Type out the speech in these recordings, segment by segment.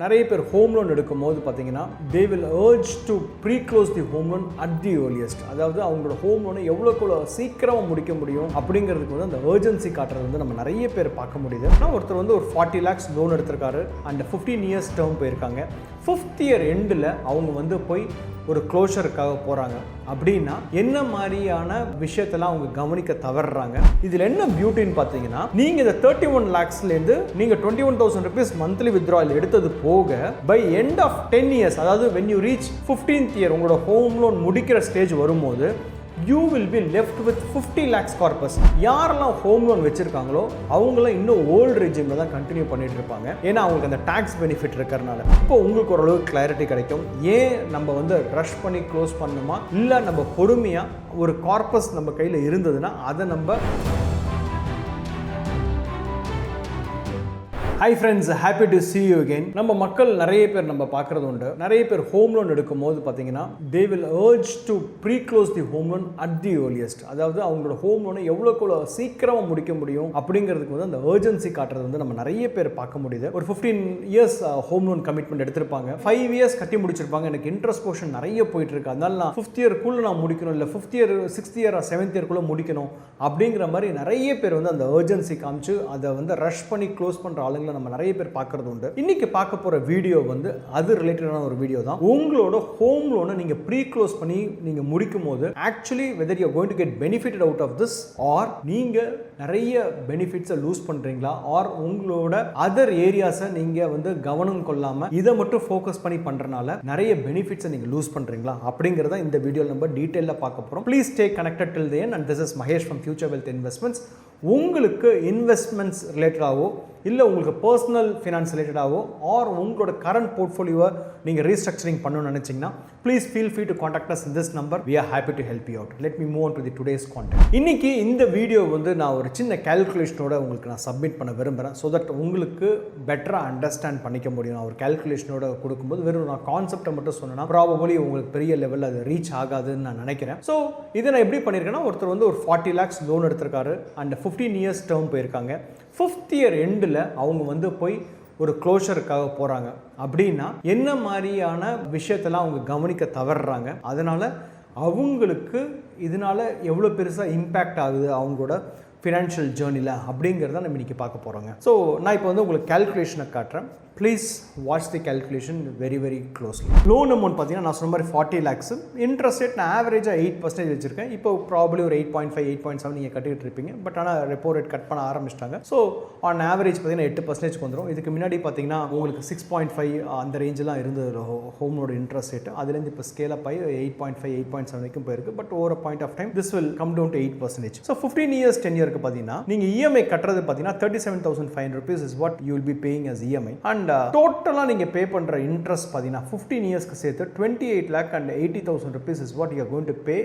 நிறைய பேர் home loan எடுக்கும் போது பார்த்தீங்கன்னா they will urge to preclose the home loan at the earliest அதாவது அவங்களோட ஹோம் லோனை எவ்வளோக்கு எவ்வளோ சீக்கிரமாக முடிக்க முடியும் அப்படிங்கிறதுக்கு வந்து அந்த ஏர்ஜென்சி காட்டுறது வந்து நம்ம நிறைய பேர் பார்க்க முடியுது. ஆனால் ஒருத்தர் வந்து ஒரு ஃபார்ட்டி லேக்ஸ் லோன் எடுத்திருக்காரு. அண்ட் ஃபிஃப்டீன் இயர்ஸ் டேர்ம் போயிருக்காங்க. ஃபிஃப்த் இயர் எண்டில் அவங்க வந்து போய் ஒரு க்ளோஷருக்காக போகிறாங்க அப்படின்னா என்ன மாதிரியான விஷயத்தெல்லாம் அவங்க கவனிக்க தவறுறாங்க? இதில் என்ன பியூட்டின்னு பார்த்தீங்கன்னா நீங்கள் இந்த தேர்ட்டி ஒன் லேக்ஸ்லேருந்து நீங்கள் twenty one thousand rupees monthly withdrawal எடுத்தது போக by end of ten years அதாவது when you reach fifteenth year உங்களோட ஹோம் லோன் முடிக்கிற ஸ்டேஜ் வரும்போது you will be left with fifty lakhs corpus யாரெல்லாம் ஹோம் லோன் வச்சிருக்காங்களோ அவங்களாம் இன்னும் ஓல்டு ரெஜிமில் தான் கண்டினியூ பண்ணிட்டு இருப்பாங்க. ஏன்னா அவங்களுக்கு அந்த டேக்ஸ் பெனிஃபிட் இருக்கிறனால இப்போ உங்களுக்கு ஓரளவு கிளாரிட்டி கிடைக்கும். ஏன் நம்ம வந்து ரஷ் பண்ணி க்ளோஸ் பண்ணுமா இல்லை நம்ம பொறுமையாக ஒரு கார்பஸ் நம்ம கையில் இருந்ததுன்னா அதை நம்ம hi friends happy to see you again நம்ம மக்கள் நிறைய பேர் நம்ம பார்க்குறது உண்டு. நிறைய பேர் ஹோம் லோன் எடுக்கும் போது பார்த்தீங்கன்னா they will urge to preclose the home loan at the earliest அதாவது அவங்களோட ஹோம் லோனை எவ்வளோக்கு எவ்வளோ சீக்கிரமாக முடிக்க முடியும் அப்படிங்கிறதுக்கு வந்து அந்த ஏர்ஜென்சி காட்டுறது வந்து நம்ம நிறைய பேர் பார்க்க முடியுது. ஒரு fifteen years home loan commitment எடுத்திருப்பாங்க. ஃபைவ் இயர்ஸ் கட்டி முடிச்சிருப்பாங்க. எனக்கு இன்ட்ரெஸ்ட் போர்ஷன் நிறைய போயிட்டு இருக்கு அதனால நான் ஃபிஃப்த் இயர்க்குள்ளே நான் முடிக்கணும். இல்லை fifth year sixth year seventh இயர்க்குள்ளே முடிக்கணும் அப்படிங்கிற மாதிரி நிறைய பேர் வந்து அந்த ஏர்ஜென்சி காமிச்சு அதை வந்து ரஷ் பண்ணி க்ளோஸ் பண்ணுற ஆளுங்களை நம்ம நிறைய பேர் பார்க்கறது உண்டு. இன்னைக்கு பார்க்க போகிற வீடியோ வந்து அது ரிலேட்டடான ஒரு வீடியோ தான். உங்களோட ஹோம் லோனை நீங்கள் ப்ரீ க்ளோஸ் பண்ணி நீங்கள் முடிக்கும் போது actually whether you going to get benefit out of this or நீங்கள் நிறைய பெனிஃபிட்ஸை லூஸ் பண்ணுறீங்களா ஆர் உங்களோட அதர் ஏரியாஸை நீங்கள் வந்து கவனம் கொள்ளாமல் இதை மட்டும் ஃபோக்கஸ் பண்ணி பண்ணுறனால நிறைய பெனிஃபிட்ஸை நீங்கள் லூஸ் பண்ணுறீங்களா அப்படிங்கிறத இந்த வீடியோவில் நம்ம டீட்டெயிலில் பார்க்க போகிறோம் please stay connected till then and this is Mahesh from Future Wealth Investments உங்களுக்கு இன்வெஸ்ட்மெண்ட்ஸ் ரிலேட்டடாகவோ இல்லை உங்களுக்கு பர்சனல் ஃபினான்ஸ் ரிலேட்டடாகவோ ஆர் உங்களோட கரண்ட் போர்ட்ஃபோலியோவை நீங்கள் ரீஸ்ட்ரக்சரிங் பண்ணணும்னு நினச்சிங்கன்னா please feel free to contact us this number we are happy to help you out let me move on to the today's contact இன்னைக்கு இந்த வீடியோ வந்து நான் ஒரு சின்ன கேல்குலேஷனோட உங்களுக்கு நான் சப்மிட் பண்ண விரும்புகிறேன் ஸோ தட் உங்களுக்கு பெட்டராக அண்டர்ஸ்டாண்ட் பண்ணிக்க முடியும். நான் ஒரு கேல்குலேஷனோட கொடுக்கும்போது வெறும் நான் கான்செப்டை மட்டும் சொன்னேன்னா ப்ராபபிளி உங்களுக்கு பெரிய லெவலில் அது ரீச் ஆகாதுன்னு நான் நினைக்கிறேன். ஸோ இதை நான் எப்படி பண்ணியிருக்கேன்னா ஒருத்தர் வந்து ஒரு ஃபார்ட்டி லேக்ஸ் லோன் எடுத்திருக்காரு. அண்ட் ஃபிஃப்டீன் இயர்ஸ் டேர்ம் போயிருக்காங்க. ஃபிஃப்த் இயர் எண்டில் அவங்க வந்து போய் ஒரு க்ளோஷருக்காக போகிறாங்க அப்படின்னா என்ன மாதிரியான விஷயத்தெல்லாம் அவங்க கவனிக்க தவறுறாங்க. அதனால் அவங்களுக்கு இதனால் எவ்வளோ பெருசாக இம்பேக்ட் ஆகுது அவங்களோட ஃபினான்ஷியல் ஜேர்னியில் அப்படிங்கிறத நம்ம இன்றைக்கி பார்க்க போகிறோங்க ஸோ நான் இப்போ வந்து உங்களுக்கு கேல்குலேஷனை காட்டுறேன். Please watch the calculation very very closely loan amount பார்த்தீங்கன்னா நான் சொன்ன மாதிரி ஃபார்ட்டி லேக்ஸ் இன்ட்ரெஸ்ட் ரேட் நான் ஆவரேஜாக எயிட் பர்சன்டேஜ் வச்சிருக்கேன். இப்போ ப்ராப்ளி ஒரு eight point five eight point seven நீங்கள் கட்டிட்டு இருப்பீங்க. பட் ஆனால் ரெப்போ ரேட் கட் பண்ண ஆரம்பிச்சிட்டாங்க. ஸோ ஆன் ஆவரேஜ் பார்த்தீங்கன்னா எட்டு பர்சன்டேஜ் வந்துடும் இதுக்கு முன்னாடி பார்த்தீங்கன்னா உங்களுக்கு சிக்ஸ் பாயிண்ட் ஃபைவ் அந்த ரேஞ்செலாம் இருந்தது ஹோமோட இன்ட்ரெஸ்ட் ரேட் அதுலேருந்து இப்போ ஸ்கேல் அப் ஆகி eight point five eight point seven வரைக்கும் போயிருக்கு. But over point of time this will come down to eight percentage so fifteen years ten இயருக்கு பார்த்தீங்கன்னா நீங்கள் இஎம்ஐ கட்டுறது பார்த்தீங்கன்னா thirty seven thousand five rupees is what you will be paying as EMI and டோட்டலாக நீங்கள் pay பண்ணுற interest பார்த்தீங்கன்னா fifteen இயர்ஸ்க்கு சேர்த்து twenty eight lakh and eighty thousand rupees is what you going to pay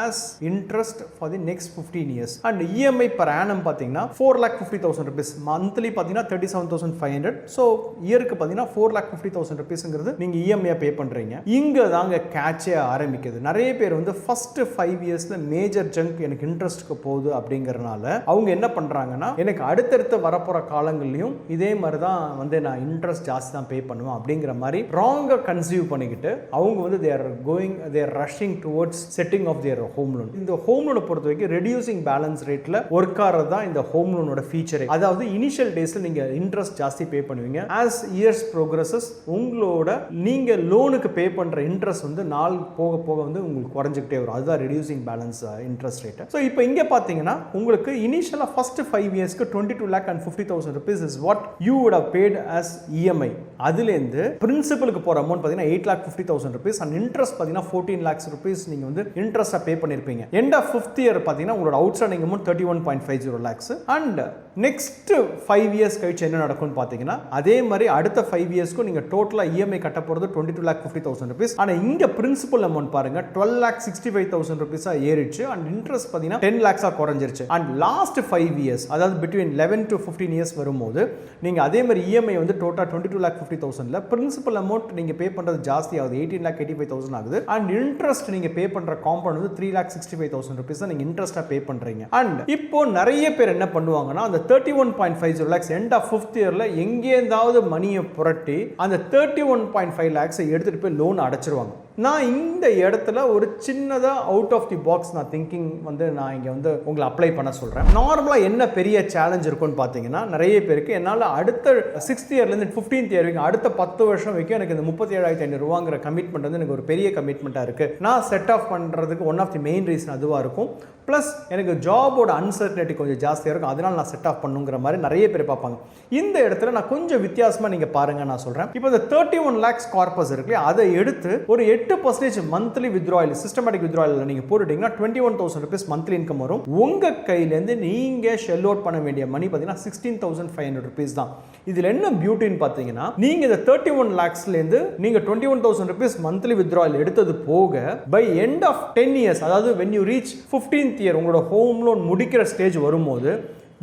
as interest for the next fifteen years and EMI per annum பார்த்தீங்கன்னா four lakh fifty thousand rupees monthly பார்த்தீங்கன்னா thirty seven thousand five hundred so இயருக்கு பார்த்தீங்கன்னா four lakh fifty thousand ருபீஸ்ங்கிறது நீங்கள் EMI பே பண்ணுறீங்க இங்கே தாங்க கேட்சே ஆரம்பிக்குது. நிறைய பேர் வந்து ஃபர்ஸ்ட் ஃபைவ் இயர்ஸில் மேஜர் ஜங்க் எனக்கு இன்ட்ரெஸ்ட்டுக்கு போகுது அப்படிங்கிறனால அவங்க என்ன பண்ணுறாங்கன்னா எனக்கு அடுத்தடுத்து வரப்போகிற காலங்கள்லையும் இதே மாதிரி தான் வந்து நான் இன்ட்ரெஸ்ட் ஜாஸ்தி தான் பே பண்ணுவோம் அப்படிங்கிற மாதிரி ராங்காக கன்சீவ் பண்ணிக்கிட்டு அவங்க வந்து they're going they're rushing towards setting off their home loan இந்த ஹோம் லோனை பொறுத்த வரைக்கும் ரெடியூசிங் பேலன்ஸ் ரேட்டில் ஒர்க் ஆகிறது தான் இந்த ஹோம் லோனோட ஃபீச்சரே அதாவது இனிஷியல் டேஸில் நீங்கள் இன்ட்ரெஸ்ட் ஜாஸ்தி பே பண்ணுவீங்க. ஆஸ் இயர்ஸ் ப்ரோக்ரஸஸ் உங்களோட நீங்கள் லோனுக்கு பே பண்ணுற இன்ட்ரெஸ்ட் வந்து நாள் போக போக வந்து உங்களுக்கு குறைஞ்சிக்கிட்டே வரும். அதுதான் reducing balance interest rate so இப்போ இங்கே பார்த்தீங்கன்னா உங்களுக்கு இனிஷியலாக ஃபஸ்ட் ஃபைவ் இயர்ஸ்க்கு twenty two lakh and fifty thousand rupees is what you would have paid as EMI. அதுலேருந்து பிரின்சிபலுக்கு போகிற அமௌண்ட் பார்த்தீங்கன்னா eight lakh fifty thousand rupees and interest பார்த்தீங்கன்னா ஃபோர்டீன் லேக்ஸ் ருபீஸ் நீங்கள் வந்து இன்ட்ரெஸ்ட்டாக பே பண்ணியிருப்பீங்க எண்ட் ஆஃப் ஃபிஃப்த் இயர் பார்த்தீங்கன்னா உங்களோட outstanding amount thirty one point five zero lakhs and next five years கழிச்சு என்ன நடக்கும்னு பார்த்தீங்கன்னா அதே மாதிரி அடுத்த ஃபைவ் இயர்ஸ்க்கும் நீங்கள் டோட்டலாக இஎம்ஐ கட்ட போகிறது twenty two lakh fifty thousand rupees ஆனால் இங்கே பிரின்சிபல் அமௌண்ட் பாருங்க twelve lakh sixty five thousand ருபீஸாக ஏறிச்சு அண்ட் இன்ட்ரெஸ்ட் பார்த்தீங்கன்னா டென் லேக்ஸாக குறைஞ்சிருச்சு. அண்ட் லாஸ்ட் ஃபைவ் இயர்ஸ் அதாவது between eleven to fifteen years வரும்போது நீங்கள் அதே மாதிரி இஎம்ஐ வந்து total twenty two lakh fifty தௌசண்ட்ல principal amount நீங்க பே பண்றது ஜாஸ்தி ஆகுது. Eighteen lakh eighty five thousand ஆகுது. அண்ட் இன்ட்ரெஸ்ட் நீங்க பே பண்ற காம்பவுண்ட் வந்து three lakh sixty five thousand rupees தான் நீங்க இன்ட்ரெஸ்டா பே பண்றீங்க. அண்ட் இப்போ நிறைய பேர் என்ன பண்ணுவாங்கன்னா அந்த thirty one point five zero lakhs end of fifth இயர்ல எங்கேருந்தாவது மணியை புரட்டி அந்த தேர்ட்டி ஒன் பாயிண்ட் ஃபைவ் லேக்ஸை எடுத்துட்டு போய் லோன் அடைச்சிருவாங்க. நான் இந்த இடத்துல ஒரு சின்னதாக அவுட் ஆஃப் தி பாக்ஸ் நான் திங்கிங் வந்து நான் இங்கே வந்து உங்களை அப்ளை பண்ண சொல்கிறேன் நார்மலாக என்ன பெரிய சேலஞ்ச் இருக்கும்னு பார்த்தீங்கன்னா நிறைய பேருக்கு என்னால் அடுத்த சிக்ஸ்த் இயர்லேருந்து ஃபிஃப்டீன்த் இயர் வரைக்கும் அடுத்த பத்து வருஷம் வரைக்கும் எனக்கு இந்த முப்பத்தி ஏழாயிரத்தி ஐநூறுவாங்கிற கமிட்மெண்ட் வந்து எனக்கு ஒரு பெரிய கமிட்மெண்ட்டாக இருக்குது நான் செட் ஆஃப் பண்ணுறதுக்கு one of the main reason அதுவாக இருக்கும். ப்ளஸ் எனக்கு ஜாபோட அன்சர்டனிட்டி கொஞ்சம் ஜாஸ்தியாக இருக்கும். அதனால் நான் செட் ஆஃப் பண்ணுங்கிற மாதிரி நிறைய பேர் பார்ப்பாங்க. இந்த இடத்துல நான் கொஞ்சம் வித்தியாசமாக நீங்கள் பாருங்கள் நான் சொல்கிறேன் இப்போ இந்த தேர்ட்டி ஒன் லேக்ஸ் கார்பஸ் இருக்கு அதை எடுத்து ஒரு எட்டு percentage monthly withdrawal systematic withdrawal நீங்கள் போட்டுட்டீங்கன்னா twenty one thousand rupees monthly income வரும். உங்கள் கையிலேருந்து நீங்கள் ஷெல் அவுட் பண்ண வேண்டிய மணி பார்த்தீங்கன்னா sixteen thousand five hundred rupees தான். இதில் என்ன பியூட்டின்னு பார்த்தீங்கன்னா நீங்கள் இந்த தேர்ட்டி ஒன் லேக்ஸ்லேருந்து நீங்கள் twenty one thousand rupees monthly withdrawal எடுத்தது போக by end of ten years அதாவது when you reach fifteenth year உங்களோட ஹோம் லோன் முடிக்கிற ஸ்டேஜ் வரும்போது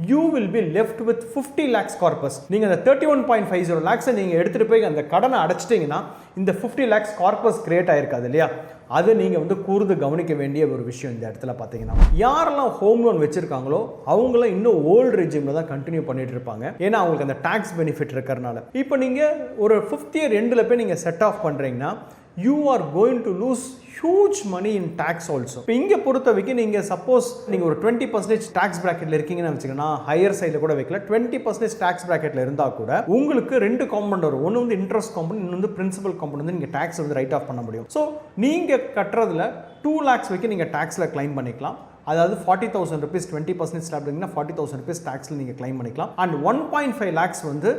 you will be left with fifty lakhs corpus நீங்கள் அந்த thirty one point five zero லேக்ஸை நீங்கள் எடுத்துகிட்டு போய் அந்த கடனை அடைச்சிட்டிங்கன்னா இந்த ஃபிஃப்டி லேக்ஸ் கார்பஸ் கிரியேட் ஆயிருக்காது இல்லையா? அது நீங்கள் வந்து கூர்ந்து கவனிக்க வேண்டிய ஒரு விஷயம் இந்த இடத்துல பார்த்தீங்கன்னா யாரெல்லாம் ஹோம் லோன் வச்சிருக்காங்களோ அவங்களும் இன்னும் ஓல்டு ரெஜிமில் தான் கண்டினியூ பண்ணிட்டு இருப்பாங்க. ஏன்னா அவங்களுக்கு அந்த டேக்ஸ் பெனிஃபிட் இருக்கிறனால. இப்போ நீங்கள் ஒரு ஃபிஃப்த் இயர் எண்டில் போய் நீங்கள் செட் ஆஃப் பண்ணுறீங்கன்னா you are going to lose huge money in tax also இப்போ இங்கே பொறுத்த வரைக்கும் நீங்கள் சப்போஸ் நீங்கள் ஒரு டுவெண்ட்டி பர்சன்டேஜ் டேக்ஸ் ப்ராக்கெட்டில் இருக்கீங்கன்னு வச்சுக்கோங்கன்னா ஹையர் சைடில் கூட வைக்கல. டுவெண்ட்டி பர்சன்டேஜ் டேக்ஸ் ப்ராக்கெட்டில் இருந்தால் கூட உங்களுக்கு ரெண்டு காம்பவுண்ட் வரும். ஒன்று வந்து இன்ட்ரெஸ்ட் காம்பவுண்ட் இன்னொன்று வந்து பிரின்சிபல் காம்பவுண்ட் வந்து நீங்கள் டேக்ஸ் வந்து ரைட் ஆஃப் பண்ண முடியும். ஸோ நீங்கள் கட்டுறதுல டூ லேக்ஸ் வரைக்கும் நீங்கள் டேக்ஸில் கிளைம் பண்ணிக்கலாம். அதாவது forty thousand rupees twenty percentage ஸ்லாப்டிங்கன்னா forty thousand rupees டேக்ஸில் நீங்கள் கிளைம் பண்ணிக்கலாம். And one point five lakhs வந்து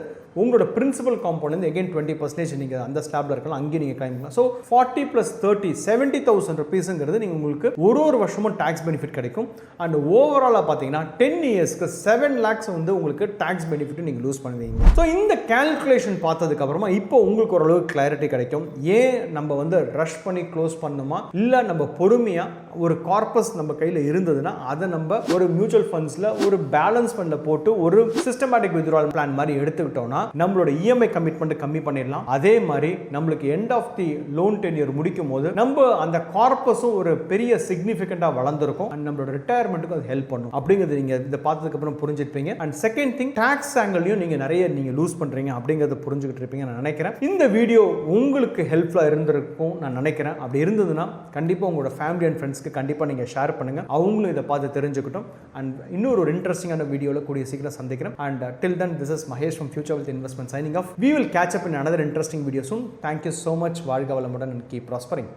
உங்களோட principal compound again twenty percentage நீங்கள் அந்த ஸ்லாப்ல இருக்கலாம் அங்கேயும் நீங்கள் கிளைம் பண்ணலாம். So forty plus thirty seventy thousand ருபீஸுங்கிறது நீங்கள் உங்களுக்கு ஒரு ஒரு வருஷமும் டேக்ஸ் பெனிஃபிட் கிடைக்கும். அண்ட் ஓவராலாக பார்த்தீங்கன்னா டென் இயர்ஸ்க்கு செவன் லேக்ஸ் வந்து உங்களுக்கு டேக்ஸ் பெனிஃபிட் நீங்கள் லூஸ் பண்ணுவீங்க. ஸோ இந்த கேல்குலேஷன் பார்த்ததுக்கப்புறமா இப்போ உங்களுக்கு ஓரளவுக்கு கிளாரிட்டி கிடைக்கும். ஏன் நம்ம வந்து ரஷ் பண்ணி க்ளோஸ் பண்ணுமா இல்லை நம்ம பொறுமையாக ஒரு கார்பஸ் நம்ம கையில் இருந்ததுன்னா அதை நம்ம ஒரு மியூச்சுவல் ஃபண்ட்ஸில் ஒரு பேலன்ஸ் ஃபண்டில் போட்டு ஒரு சிஸ்டமேட்டிக் வித்ரால் பிளான் மாதிரி எடுத்துக்கிட்டோம்னா நம்மளோட இஎம்ஐ கமிட்மெண்ட் கம்மி பண்ணிடலாம். அதே மாதிரி நம்மளுக்கு end of the loan tenure முடிக்கும் போது நம்ம அந்த கார்பஸும் ஒரு பெரிய சிக்னிஃபிகண்டாக வளர்ந்துருக்கும். அண்ட் நம்மளோட ரிட்டையர்மெண்ட்டுக்கு அது ஹெல்ப் பண்ணும். அப்படிங்கிறது நீங்கள் இதை பார்த்ததுக்கு அப்புறம் புரிஞ்சிருப்பீங்க அண்ட் செகண்ட் திங் டேக்ஸ் ஆங்கிள்லையும் நீங்கள் நிறைய நீங்கள் லூஸ் பண்ணுறீங்க அப்படிங்கிறத புரிஞ்சுக்கிட்டு இருப்பீங்க நான் நினைக்கிறேன். இந்த வீடியோ உங்களுக்கு ஹெல்ப்ஃபுல்லாக இருந்திருக்கும் நான் நினைக்கிறேன். அப்படி இருந்ததுன்னா கண்டிப்பாக உங்களோட ஃபேமிலி அண்ட் ஃப்ரெண்ட்ஸ்க்கு கண்டிப்பாக நீங்கள் ஷேர் பண்ணுங்கள் அவங்களும் இதை பார்த்து தெரிஞ்சுக்கிட்டும். அண்ட் இன்னொரு ஒரு இன்ட்ரெஸ்டிங்கான வீடியோவில் கூடிய சீக்கிரம் சந்திக்கிறேன். And till then this is Mahesh from Future Wealth Investment signing off. We will catch up in another interesting video soon. Thank you so much, Varga Valamudan, and keep prospering.